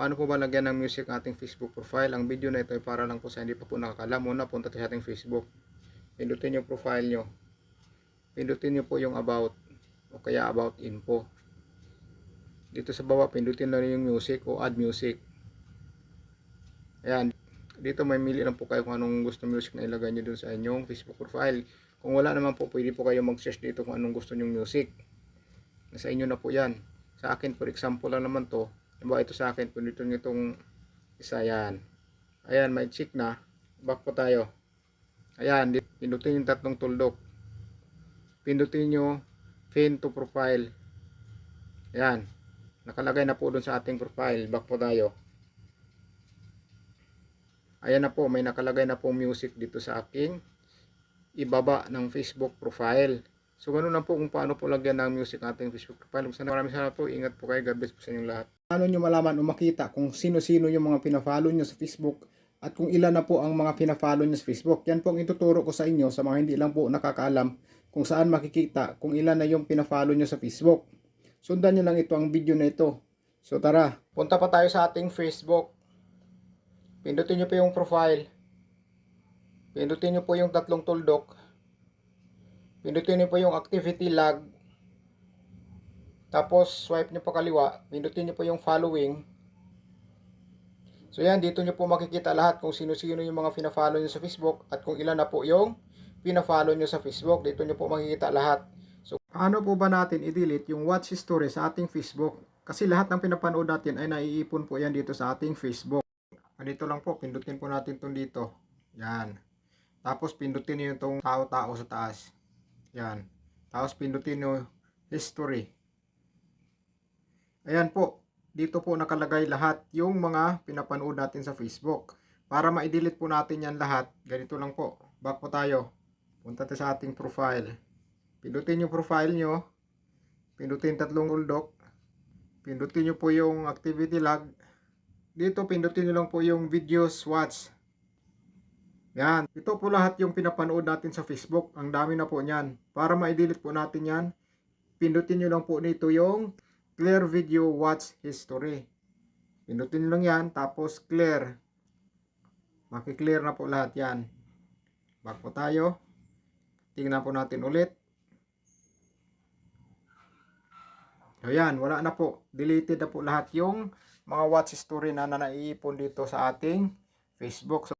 Paano po ba lagyan ng music ating Facebook profile? Ang video na ito ay para lang po sa hindi pa po nakakalam. Muna punta tayo sa ating Facebook. Pindutin yung profile nyo. Pindutin nyo po yung about o kaya about info. Dito sa baba, pindutin lang yung music o add music. Ayan. Dito may mili lang po kayo kung anong gusto music na ilagay nyo dun sa inyong Facebook profile. Kung wala naman po, pwede po kayo mag-search dito kung anong gusto nyong music. Nasa inyo na po yan. Sa akin, for example lang naman to. Diba ito sa akin, pindutin nyo itong isa yan. Ayan, may check na. Back po tayo. Ayan, pindutin yung tatlong tuldok. Pindutin nyo pin to profile. Ayan. Nakalagay na po dun sa ating profile. Back po tayo. Ayan na po, may nakalagay na po music dito sa aking ibaba ng Facebook profile. So, ganun na po kung paano po lagyan ng music ating Facebook profile. Kung sana maraming salamat po. Ingat po kayo. God bless po sa inyong lahat. Paano nyo malaman o makita kung sino-sino yung mga pinafollow nyo sa Facebook at kung ilan na po ang mga pinafollow nyo sa Facebook. Yan po ang ituturo ko sa inyo sa mga hindi lang po nakakaalam kung saan makikita kung ilan na yung pinafollow nyo sa Facebook. Sundan nyo lang ito ang video na ito. So tara, punta pa tayo sa ating Facebook. Pindutin nyo po yung profile. Pindutin nyo po yung tatlong tuldok. Pindutin nyo po yung activity log. Tapos swipe nyo pa kaliwa. Pindutin nyo po yung following. So yan, dito nyo po makikita lahat kung sino-sino yung mga pina-follow nyo sa Facebook at kung ilan na po yung pina-follow nyo sa Facebook. Dito nyo po makikita lahat. So, paano po ba natin i-delete yung watch history sa ating Facebook? Kasi lahat ng pinapanood natin ay naiipon po yan dito sa ating Facebook. Dito lang po, pindutin po natin itong dito. Yan. Tapos pindutin nyo itong tao-tao sa taas. Yan. Tapos pindutin nyo history. Ayan po. Dito po nakalagay lahat yung mga pinapanood natin sa Facebook. Para ma-delete po natin yan lahat, ganito lang po. Back po tayo. Punta tayo sa ating profile. Pindutin yung profile nyo. Pindutin tatlong uldok. Pindutin nyo po yung activity log. Dito pindutin nyo lang po yung videos watch. Yan. Ito po lahat yung pinapanood natin sa Facebook. Ang dami na po niyan. Para ma-delete po natin yan, pindutin nyo lang po nito yung clear video watch history. Pindutin nyo lang yan. Tapos clear. Makiklear na po lahat yan. Back po tayo. Tingnan po natin ulit. Ayan, wala na po. Deleted na po lahat yung mga watch history na naiipon dito sa ating Facebook. So,